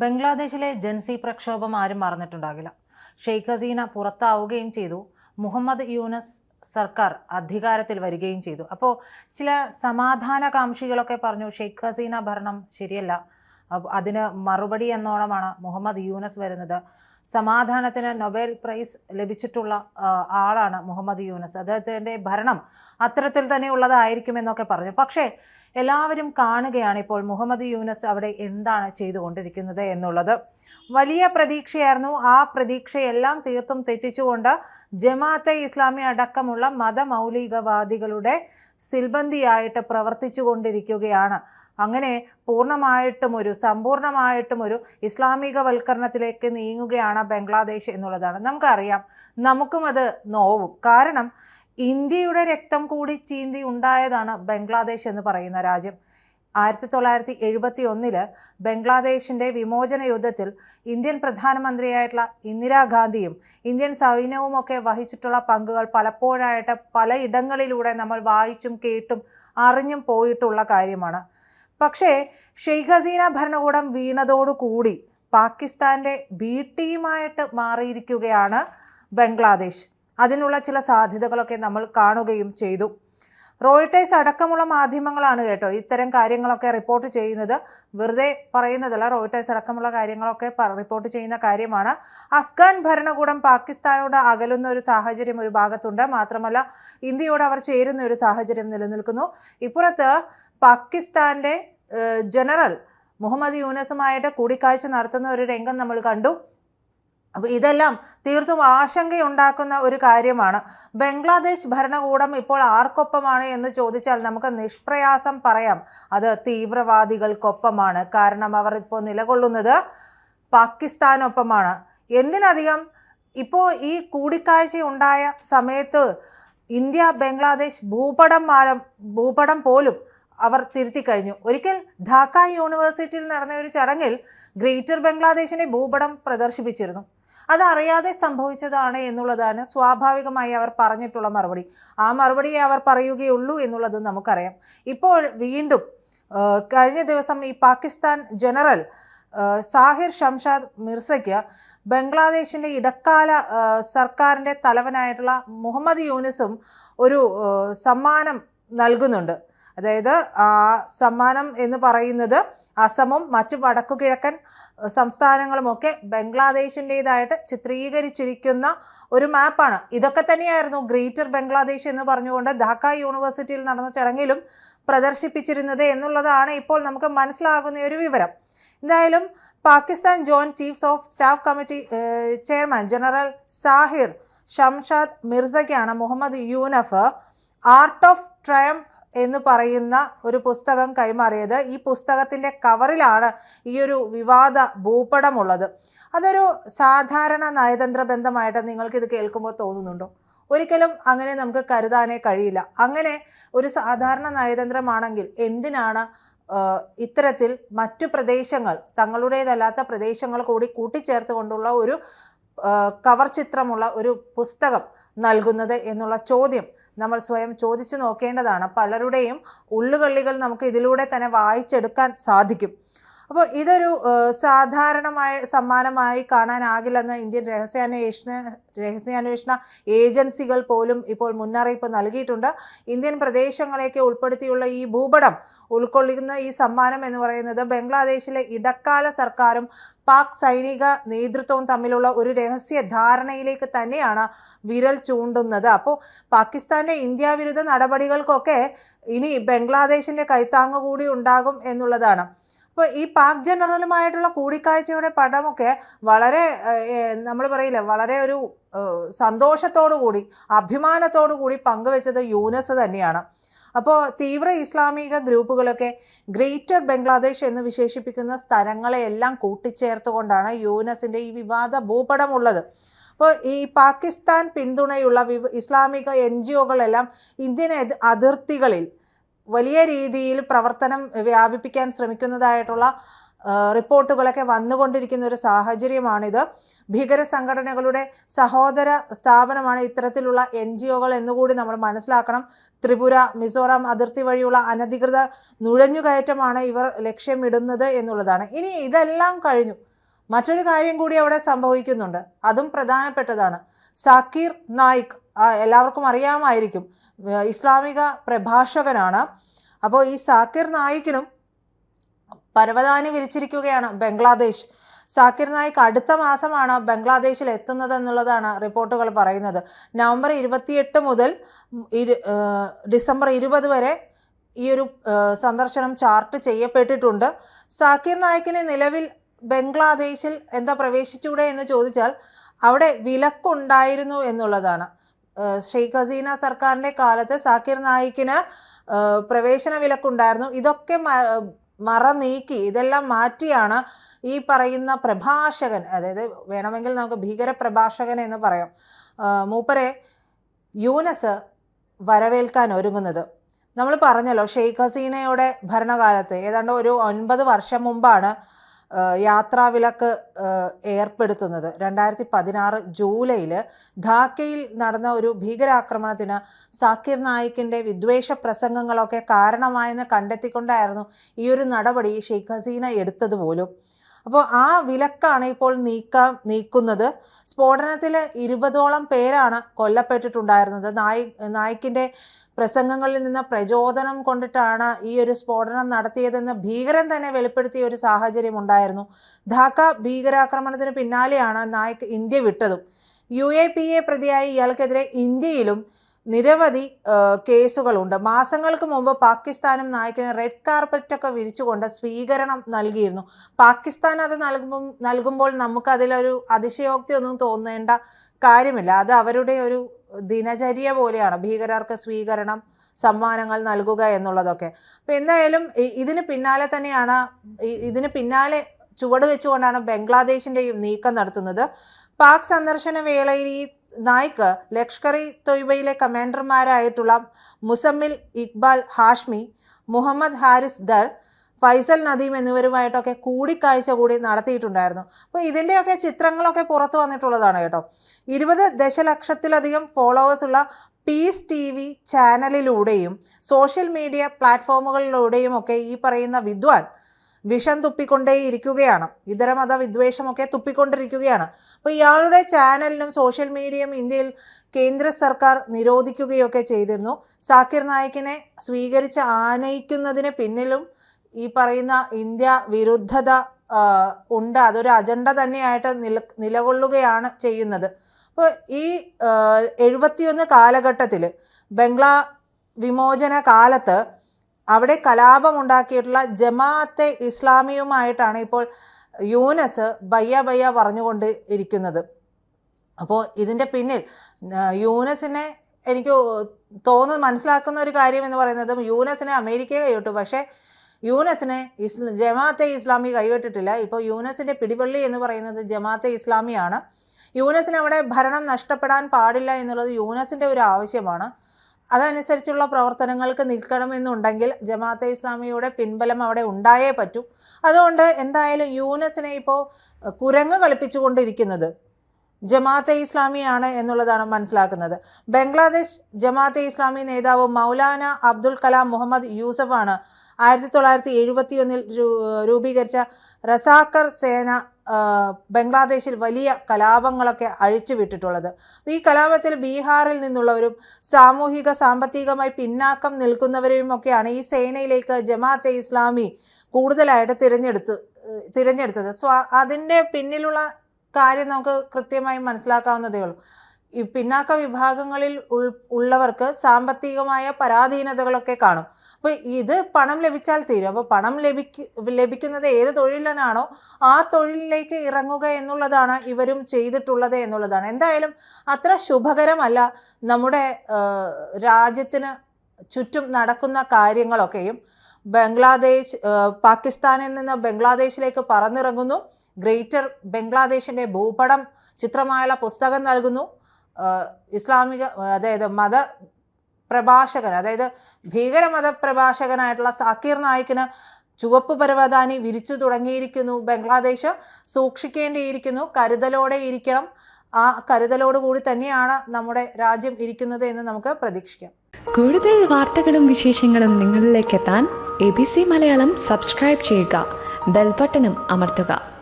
ബംഗ്ലാദേശിലെ ജൻസി പ്രക്ഷോഭം ആരും മറന്നിട്ടുണ്ടാകില്ല. ഷെയ്ഖ് ഹസീന പുറത്താവുകയും ചെയ്തു. മുഹമ്മദ് യൂനസ് സർക്കാർ അധികാരത്തിൽ വരികയും ചെയ്തു. അപ്പോൾ ചില സമാധാനകാംക്ഷികളൊക്കെ പറഞ്ഞു ഷെയ്ഖ് ഹസീന ഭരണം ശരിയല്ല. അതിന് മറുപടി എന്നോണമാണ് മുഹമ്മദ് യൂനസ് വരുന്നത്. സമാധാനത്തിന് നൊബേൽ പ്രൈസ് ലഭിച്ചിട്ടുള്ള ആളാണ് മുഹമ്മദ് യൂനസ്. അദ്ദേഹത്തിന്റെ ഭരണം അത്തരത്തിൽ തന്നെ ഉള്ളതായിരിക്കുമെന്നൊക്കെ പറഞ്ഞു. പക്ഷേ എല്ലാവരും കാണുകയാണ് ഇപ്പോൾ മുഹമ്മദ് യൂനസ് അവിടെ എന്താണ് ചെയ്തുകൊണ്ടിരിക്കുന്നത് എന്നുള്ളത്. വലിയ പ്രതീക്ഷയായിരുന്നു. ആ പ്രതീക്ഷയെല്ലാം തീർത്തും തെറ്റിച്ചുകൊണ്ട് ജമാഅത്തെ ഇസ്ലാമി അടക്കമുള്ള മതമൗലികവാദികളുടെ സിൽബന്തിയായിട്ട് പ്രവർത്തിച്ചു കൊണ്ടിരിക്കുകയാണ് അങ്ങനെ പൂർണമായിട്ടും ഒരു സമ്പൂർണമായിട്ടും ഒരു ഇസ്ലാമികവൽക്കരണത്തിലേക്ക് നീങ്ങുകയാണ് ബംഗ്ലാദേശ് എന്നുള്ളതാണ്. നമുക്കറിയാം. നമുക്കും അത് നോവും. കാരണം ഇന്ത്യയുടെ രക്തം കൂടി ചീന്തി ഉണ്ടായതാണ് ബംഗ്ലാദേശ് എന്ന് പറയുന്ന രാജ്യം. ആയിരത്തി തൊള്ളായിരത്തി എഴുപത്തി ഒന്നിൽ ബംഗ്ലാദേശിന്റെ വിമോചന യുദ്ധത്തിൽ ഇന്ത്യൻ പ്രധാനമന്ത്രിയായിട്ടുള്ള ഇന്ദിരാഗാന്ധിയും ഇന്ത്യൻ സൈന്യവും ഒക്കെ വഹിച്ചിട്ടുള്ള പങ്കുകൾ പലപ്പോഴായിട്ട് പലയിടങ്ങളിലൂടെ നമ്മൾ വായിച്ചും കേട്ടും അറിഞ്ഞും പോയിട്ടുള്ള കാര്യമാണ്. പക്ഷേ ഷെയ്ഖ് ഹസീന ഭരണകൂടം വീണതോടുകൂടി പാകിസ്ഥാന്റെ ബി ടീമായിട്ട് മാറിയിരിക്കുകയാണ് ബംഗ്ലാദേശ്. അതിനുള്ള ചില സാധ്യതകളൊക്കെ നമ്മൾ കാണുകയും ചെയ്തു. റോയിട്ടേഴ്സ് അടക്കമുള്ള മാധ്യമങ്ങളാണ് കേട്ടോ ഇത്തരം കാര്യങ്ങളൊക്കെ റിപ്പോർട്ട് ചെയ്യുന്നത്. വെറുതെ പറയുന്നതല്ല റോയിട്ടേഴ്സ് അടക്കമുള്ള കാര്യങ്ങളൊക്കെ റിപ്പോർട്ട് ചെയ്യുന്ന കാര്യമാണ്. അഫ്ഗാൻ ഭരണകൂടം പാകിസ്ഥാനോട് അകലുന്ന ഒരു സാഹചര്യം ഒരു ഭാഗത്തുണ്ട്. മാത്രമല്ല ഇന്ത്യയോട് അവർ ചേരുന്ന ഒരു സാഹചര്യം നിലനിൽക്കുന്നു. ഇപ്പുറത്ത് പാകിസ്ഥാന്റെ ജനറൽ മുഹമ്മദ് യൂനസുമായിട്ട് കൂടിക്കാഴ്ച നടത്തുന്ന ഒരു രംഗം നമ്മൾ കണ്ടു. അപ്പോൾ ഇതെല്ലാം തീർത്തും ആശങ്കയുണ്ടാക്കുന്ന ഒരു കാര്യമാണ്. ബംഗ്ലാദേശ് ഭരണകൂടം ഇപ്പോൾ ആർക്കൊപ്പമാണ് എന്ന് ചോദിച്ചാൽ നമുക്ക് നിഷ്പ്രയാസം പറയാം. അത് തീവ്രവാദികൾക്കൊപ്പമാണ്. കാരണം അവർ ഇപ്പോൾ നിലകൊള്ളുന്നത് പാകിസ്ഥാനൊപ്പമാണ്. എന്തിനധികം ഇപ്പോൾ ഈ കൂടിക്കാഴ്ച ഉണ്ടായ സമയത്ത് ഇന്ത്യ ബംഗ്ലാദേശ് ഭൂപടം മാലം ഭൂപടം പോലും അവർ തിരുത്തി കഴിഞ്ഞു. ഒരിക്കൽ ധാക്ക യൂണിവേഴ്സിറ്റിയിൽ നടന്ന ഒരു ചടങ്ങിൽ ഗ്രേറ്റർ ബംഗ്ലാദേശിന്റെ ഭൂപടം പ്രദർശിപ്പിച്ചിരുന്നു. അതറിയാതെ സംഭവിച്ചതാണ് എന്നുള്ളതാണ് സ്വാഭാവികമായി അവർ പറഞ്ഞിട്ടുള്ള മറുപടി. ആ മറുപടിയെ അവർ പറയുകയുള്ളൂ എന്നുള്ളത് നമുക്കറിയാം. ഇപ്പോൾ വീണ്ടും കഴിഞ്ഞ ദിവസം ഈ പാകിസ്ഥാൻ ജനറൽ സാഹിർ ഷംഷാദ് മിർസയ്ക്ക് ബംഗ്ലാദേശിന്റെ ഇടക്കാല സർക്കാരിന്റെ തലവനായിട്ടുള്ള മുഹമ്മദ് യൂനിസും ഒരു സമ്മാനം നൽകുന്നുണ്ട്. അതായത് സമ്മാനം എന്ന് പറയുന്നത് അസമും മറ്റു വടക്കു കിഴക്കൻ സംസ്ഥാനങ്ങളുമൊക്കെ ബംഗ്ലാദേശിന്റെതായിട്ട് ചിത്രീകരിച്ചിരിക്കുന്ന ഒരു മാപ്പാണ്. ഇതൊക്കെ തന്നെയായിരുന്നു ഗ്രേറ്റർ ബംഗ്ലാദേശ് എന്ന് പറഞ്ഞുകൊണ്ട് ധാക്ക യൂണിവേഴ്സിറ്റിയിൽ നടന്ന ചടങ്ങിലും പ്രദർശിപ്പിച്ചിരുന്നത് എന്നുള്ളതാണ് ഇപ്പോൾ നമുക്ക് മനസ്സിലാകുന്ന ഒരു വിവരം. എന്തായാലും Pakistan joint chiefs of staff committee chairman general Sahir Shamshad മിർസയ്ക്കാണ് Muhammad Yunus art of triumph എന്ന് പറയുന്ന ഒരു പുസ്തകം കൈമാറിയത്. ഈ പുസ്തകത്തിന്റെ കവറിലാണ് ഈ ഒരു വിവാദ ഭൂപടമുള്ളത്. അതൊരു സാധാരണ നയതന്ത്ര ബന്ധമായിട്ട് നിങ്ങൾക്കിത് കേൾക്കുമ്പോൾ തോന്നുന്നുണ്ടോ? ഒരിക്കലും അങ്ങനെ നമുക്ക് കരുതാനേ കഴിയില്ല. അങ്ങനെ ഒരു സാധാരണ നയതന്ത്രമാണെങ്കിൽ എന്തിനാണ് ഇത്തരത്തിൽ മറ്റു പ്രദേശങ്ങൾ തങ്ങളുടേതല്ലാത്ത പ്രദേശങ്ങൾ കൂടി കൂട്ടിച്ചേർത്ത് കൊണ്ടുള്ള ഒരു കവർ ചിത്രമുള്ള ഒരു പുസ്തകം നൽകുന്നത് എന്നുള്ള ചോദ്യം നമ്മൾ സ്വയം ചോദിച്ചു നോക്കേണ്ടതാണ്. പലരുടെയും ഉള്ളുകള്ളികൾ നമുക്ക് ഇതിലൂടെ തന്നെ വായിച്ചെടുക്കാൻ സാധിക്കും. അപ്പോൾ ഇതൊരു സാധാരണമായ സമ്മാനമായി കാണാനാകില്ലെന്ന് ഇന്ത്യൻ രഹസ്യാന്വേഷണ രഹസ്യാന്വേഷണ ഏജൻസികൾ പോലും ഇപ്പോൾ മുന്നറിയിപ്പ് നൽകിയിട്ടുണ്ട്. ഇന്ത്യൻ പ്രദേശങ്ങളെയൊക്കെ ഉൾപ്പെടുത്തിയുള്ള ഈ ഭൂപടം ഉൾക്കൊള്ളുന്ന ഈ സമ്മാനം എന്ന് പറയുന്നത് ബംഗ്ലാദേശിലെ ഇടക്കാല സർക്കാരും പാക് സൈനിക നേതൃത്വവും തമ്മിലുള്ള ഒരു രഹസ്യ ധാരണയിലേക്ക് തന്നെയാണ് വിരൽ ചൂണ്ടുന്നത്. അപ്പോൾ പാകിസ്ഥാന്റെ ഇന്ത്യ വിരുദ്ധ നടപടികൾക്കൊക്കെ ഇനി ബംഗ്ലാദേശിന്റെ കൈത്താങ്ങ് കൂടി ഉണ്ടാകും എന്നുള്ളതാണ്. അപ്പോൾ ഈ പാക് ജനറലുമായിട്ടുള്ള കൂടിക്കാഴ്ചയുടെ പടമൊക്കെ വളരെ നമ്മൾ പറയില്ല വളരെ ഒരു സന്തോഷത്തോടു കൂടി അഭിമാനത്തോടു കൂടി പങ്കുവെച്ചത് യൂനസ് തന്നെയാണ്. അപ്പോൾ തീവ്ര ഇസ്ലാമിക ഗ്രൂപ്പുകളൊക്കെ ഗ്രേറ്റർ ബംഗ്ലാദേശ് എന്ന് വിശേഷിപ്പിക്കുന്ന സ്ഥലങ്ങളെയെല്ലാം കൂട്ടിച്ചേർത്തുകൊണ്ടാണ് യൂനസിന്റെ ഈ വിവാദ ഭൂപടമുള്ളത്. അപ്പോൾ ഈ പാകിസ്ഥാൻ പിന്തുണയുള്ള വിവ ഇസ്ലാമിക എൻ ജി ഒകളെല്ലാം ഇന്ത്യൻ അതിർത്തികളിൽ വലിയ രീതിയിൽ പ്രവർത്തനം വ്യാപിപ്പിക്കാൻ ശ്രമിക്കുന്നതായിട്ടുള്ള റിപ്പോർട്ടുകളൊക്കെ വന്നുകൊണ്ടിരിക്കുന്ന ഒരു സാഹചര്യമാണിത്. ഭീകര സംഘടനകളുടെ സഹോദര സ്ഥാപനമാണ് ഇത്തരത്തിലുള്ള എൻ ജി ഒകൾ എന്നുകൂടി നമ്മൾ മനസ്സിലാക്കണം. ത്രിപുര മിസോറാം അതിർത്തി വഴിയുള്ള അനധികൃത നുഴഞ്ഞുകയറ്റമാണ് ഇവർ ലക്ഷ്യമിടുന്നത് എന്നുള്ളതാണ്. ഇനി ഇതെല്ലാം കഴിഞ്ഞു. മറ്റൊരു കാര്യം കൂടി അവിടെ സംഭവിക്കുന്നുണ്ട്. അതും പ്രധാനപ്പെട്ടതാണ്. സാക്കീർ നായിക് എല്ലാവർക്കും അറിയാമായിരിക്കും ഇസ്ലാമിക പ്രഭാഷകനാണ്. അപ്പോൾ ഈ സാക്കിർ നായിക്കിനും പരവതാനി വിരിച്ചിരിക്കുകയാണ് ബംഗ്ലാദേശ്. സാക്കിർ നായിക് അടുത്ത മാസമാണ് ബംഗ്ലാദേശിൽ എത്തുന്നത് എന്നുള്ളതാണ് റിപ്പോർട്ടുകൾ പറയുന്നത്. നവംബർ ഇരുപത്തിയെട്ട് മുതൽ ഡിസംബർ ഇരുപത് വരെ ഈ ഒരു സന്ദർശനം ചാർട്ട് ചെയ്യപ്പെട്ടിട്ടുണ്ട്. സാക്കിർ നായിക്കിന് നിലവിൽ ബംഗ്ലാദേശിൽ എന്താ പ്രവേശിച്ചൂടെ എന്ന് ചോദിച്ചാൽ അവിടെ വിലക്കുണ്ടായിരുന്നു എന്നുള്ളതാണ്. ഷെയ്ഖ് ഹസീന സർക്കാരിന്റെ കാലത്ത് സാക്കിർ നായിക്കിന് പ്രവേശന വിലക്കുണ്ടായിരുന്നു. ഇതൊക്കെ മറ നീക്കി ഇതെല്ലാം മാറ്റിയാണ് ഈ പറയുന്ന പ്രഭാഷകൻ അതായത് വേണമെങ്കിൽ നമുക്ക് ഭീകര പ്രഭാഷകൻ എന്ന് പറയാം. മൂപ്പരെ യൂനസ് വരവേൽക്കാൻ ഒരുങ്ങുന്നത്. നമ്മൾ പറഞ്ഞല്ലോ ഷെയ്ഖ് ഹസീനയുടെ ഭരണകാലത്ത് ഏതാണ്ട് ഒരു ഒൻപത് വർഷം മുമ്പാണ് യാത്രാവിലക്ക് ഏർപ്പെടുത്തുന്നത്. രണ്ടായിരത്തി പതിനാറ് ജൂലൈയിൽ ധാക്കയിൽ നടന്ന ഒരു ഭീകരാക്രമണത്തിന് സാക്കിർ നായിക്കിന്റെ വിദ്വേഷ പ്രസംഗങ്ങളൊക്കെ കാരണമായെന്ന് കണ്ടെത്തിക്കൊണ്ടായിരുന്നു ഈ ഒരു നടപടി ഷെയ്ഖ് ഹസീന എടുത്തത് പോലും. അപ്പോൾ ആ വിലക്കാണ് ഇപ്പോൾ നീക്കാൻ നീക്കുന്നത്. സ്ഫോടനത്തിൽ ഇരുപതോളം പേരാണ് കൊല്ലപ്പെട്ടിട്ടുണ്ടായിരുന്നത്. നായി നായിക്കിന്റെ പ്രസംഗങ്ങളിൽ നിന്ന് പ്രചോദനം കൊണ്ടിട്ടാണ് ഈ ഒരു സ്ഫോടനം നടത്തിയതെന്ന് ഭീകരൻ തന്നെ വെളിപ്പെടുത്തിയ ഒരു സാഹചര്യം ഉണ്ടായിരുന്നു. ധാക്ക ഭീകരാക്രമണത്തിന് പിന്നാലെയാണ് നായിക് ഇന്ത്യ വിട്ടതും. യു എ പി എ പ്രതിയായി ഇയാൾക്കെതിരെ ഇന്ത്യയിലും നിരവധി കേസുകളുണ്ട്. മാസങ്ങൾക്ക് മുമ്പ് പാകിസ്ഥാനും നായിക്കിന് റെഡ് കാർപ്പറ്റൊക്കെ വിരിച്ചുകൊണ്ട് സ്വീകരണം നൽകിയിരുന്നു. പാകിസ്ഥാൻ അത് നൽകുമ്പോൾ നൽകുമ്പോൾ നമുക്കതിലൊരു അതിശയോക്തി ഒന്നും തോന്നേണ്ട കാര്യമില്ല. അത് അവരുടെ ഒരു ദിനചര്യ പോലെയാണ്. ഭീകരർക്ക് സ്വീകരണം സമ്മാനങ്ങൾ നൽകുക എന്നുള്ളതൊക്കെ. അപ്പം എന്തായാലും ഇതിന് പിന്നാലെ തന്നെയാണ് ഇതിന് പിന്നാലെ ചുവട് വെച്ചുകൊണ്ടാണ് ബംഗ്ലാദേശിന്റെയും നീക്കം നടത്തുന്നത്. പാക് സന്ദർശന വേളയിൽ ഈ നായിക്ക് ലഷ്കർ ഇ തൊയ്ബയിലെ കമാൻഡർമാരായിട്ടുള്ള മുസമ്മിൽ ഇക്ബാൽ ഹാഷ്മി മുഹമ്മദ് ഹാരിസ് ദർ ഫൈസൽ നദീം എന്നിവരുമായിട്ടൊക്കെ കൂടിക്കാഴ്ച കൂടി നടത്തിയിട്ടുണ്ടായിരുന്നു. അപ്പോൾ ഇതിന്റെയൊക്കെ ചിത്രങ്ങളൊക്കെ പുറത്തു വന്നിട്ടുള്ളതാണ് കേട്ടോ. ഇരുപത് ദശലക്ഷത്തിലധികം ഫോളോവേഴ്സ് ഉള്ള പീസ് ടി വി ചാനലിലൂടെയും സോഷ്യൽ മീഡിയ പ്ലാറ്റ്ഫോമുകളിലൂടെയും ഒക്കെ ഈ പറയുന്ന വിദ്വാൻ വിഷം തുപ്പിക്കൊണ്ടേയിരിക്കുകയാണ്. ഇതര മത വിദ്വേഷമൊക്കെ തുപ്പിക്കൊണ്ടിരിക്കുകയാണ്. അപ്പോൾ ഇയാളുടെ ചാനലിനും സോഷ്യൽ മീഡിയയും ഇന്ത്യയിൽ കേന്ദ്ര സർക്കാർ നിരോധിക്കുകയൊക്കെ ചെയ്തിരുന്നു. സാക്കിർ നായിക്കിനെ സ്വീകരിച്ച് ആനയിക്കുന്നതിന് പിന്നിലും ഈ പറയുന്ന ഇന്ത്യ വിരുദ്ധത ഉണ്ട്. അതൊരു അജണ്ട തന്നെയായിട്ട് നില നിലകൊള്ളുകയാണ് ചെയ്യുന്നത്. അപ്പോൾ ഈ എഴുപത്തിയൊന്ന് കാലഘട്ടത്തിൽ ബംഗ്ലാ വിമോചന കാലത്ത് അവിടെ കലാപമുണ്ടാക്കിയിട്ടുള്ള ജമാഅത്തെ ഇസ്ലാമിയുമായിട്ടാണ് ഇപ്പോൾ യൂനസ് ബയ്യ ബയ്യ പറഞ്ഞുകൊണ്ട് ഇരിക്കുന്നത്. അപ്പോൾ ഇതിന്റെ പിന്നിൽ യൂനസിനെ എനിക്ക് തോന്നുന്നു മനസ്സിലാക്കുന്ന ഒരു കാര്യം എന്ന് പറയുന്നത് യൂനസിനെ അമേരിക്ക കൈവിട്ടു പക്ഷേ യൂനസിനെ ഇസ് ജമാഅത്തെ ഇസ്ലാമി കൈവിട്ടിട്ടില്ല. ഇപ്പോൾ യൂനസിന്റെ പിടിപള്ളി എന്ന് പറയുന്നത് ജമാഅത്തെ ഇസ്ലാമിയാണ്. യൂനസിന് അവിടെ ഭരണം നഷ്ടപ്പെടാൻ പാടില്ല എന്നുള്ളത് യൂനസിന്റെ ഒരു ആവശ്യമാണ്. അതനുസരിച്ചുള്ള പ്രവർത്തനങ്ങൾക്ക് നിൽക്കണമെന്നുണ്ടെങ്കിൽ ജമാഅത്തെ ഇസ്ലാമിയുടെ പിൻബലം അവിടെ ഉണ്ടായേ പറ്റൂ. അതുകൊണ്ട് എന്തായാലും യൂനസിനെ ഇപ്പോൾ കുരങ്ങ് കളിപ്പിച്ചുകൊണ്ടിരിക്കുന്നത് ജമാഅത്തെ ഇസ്ലാമിയാണ് എന്നുള്ളതാണ് മനസ്സിലാക്കുന്നത്. ബംഗ്ലാദേശ് ജമാഅത്തെ ഇസ്ലാമി നേതാവ് മൗലാന അബ്ദുൽ കലാം മുഹമ്മദ് യൂസഫാണ് ആയിരത്തി തൊള്ളായിരത്തി എഴുപത്തി ഒന്നിൽ രൂപീകരിച്ച റസാക്കർ സേന ബംഗ്ലാദേശിൽ വലിയ കലാപങ്ങളൊക്കെ അഴിച്ചുവിട്ടിട്ടുള്ളത് ഈ കലാപത്തിൽ ബീഹാറിൽ നിന്നുള്ളവരും സാമൂഹിക സാമ്പത്തികമായി പിന്നാക്കം നിൽക്കുന്നവരെയും ഒക്കെയാണ് ഈ സേനയിലേക്ക് ജമാഅത്തെ ഇസ്ലാമി കൂടുതലായിട്ട് തിരഞ്ഞെടുത്ത് തിരഞ്ഞെടുത്തത്. സ്വാ അതിന്റെ പിന്നിലുള്ള കാര്യം നമുക്ക് കൃത്യമായി മനസ്സിലാക്കാവുന്നതേ ഉള്ളൂ. ഈ പിന്നാക്ക വിഭാഗങ്ങളിൽ ഉൾ ഉള്ളവർക്ക് സാമ്പത്തികമായ പരാധീനതകളൊക്കെ കാണും. അപ്പോൾ ഇത് പണം ലഭിച്ചാൽ തീരും. അപ്പോൾ പണം ലഭിക്ക ലഭിക്കുന്നത് ഏത് തൊഴിലിനാണോ ആ തൊഴിലിലേക്ക് ഇറങ്ങുക എന്നുള്ളതാണ് ഇവരും ചെയ്തിട്ടുള്ളത് എന്നുള്ളതാണ്. എന്തായാലും അത്ര ശുഭകരമല്ല നമ്മുടെ രാജ്യത്തിന് ചുറ്റും നടക്കുന്ന കാര്യങ്ങളൊക്കെയും. ബംഗ്ലാദേശ് പാകിസ്ഥാനിൽ നിന്ന് ബംഗ്ലാദേശിലേക്ക് പറന്നിറങ്ങുന്നു. ഗ്രേറ്റർ ബംഗ്ലാദേശിന്റെ ഭൂപടം ചിത്രമായുള്ള പുസ്തകം നൽകുന്നു. ഇസ്ലാമിക അതായത് മത പ്രഭാഷകൻ അതായത് ഭീകരമത പ്രഭാഷകനായിട്ടുള്ള സാക്കീർ നായിക്കിന് ചുവപ്പ് പരവതാനി വിരിച്ചു തുടങ്ങിയിരിക്കുന്നു. ബംഗ്ലാദേശ് സൂക്ഷിക്കേണ്ടിയിരിക്കുന്നു. കരുതലോടെ ഇരിക്കണം. ആ കരുതലോടുകൂടി തന്നെയാണ് നമ്മുടെ രാജ്യം ഇരിക്കുന്നത് എന്ന് നമുക്ക് പ്രതീക്ഷിക്കാം. കൂടുതൽ വാർത്തകളും വിശേഷങ്ങളും നിങ്ങളിലേക്ക് എത്താൻ A B C Malayalam subscribe ചെയ്യുക. ബെൽബട്ടനും അമർത്തുക.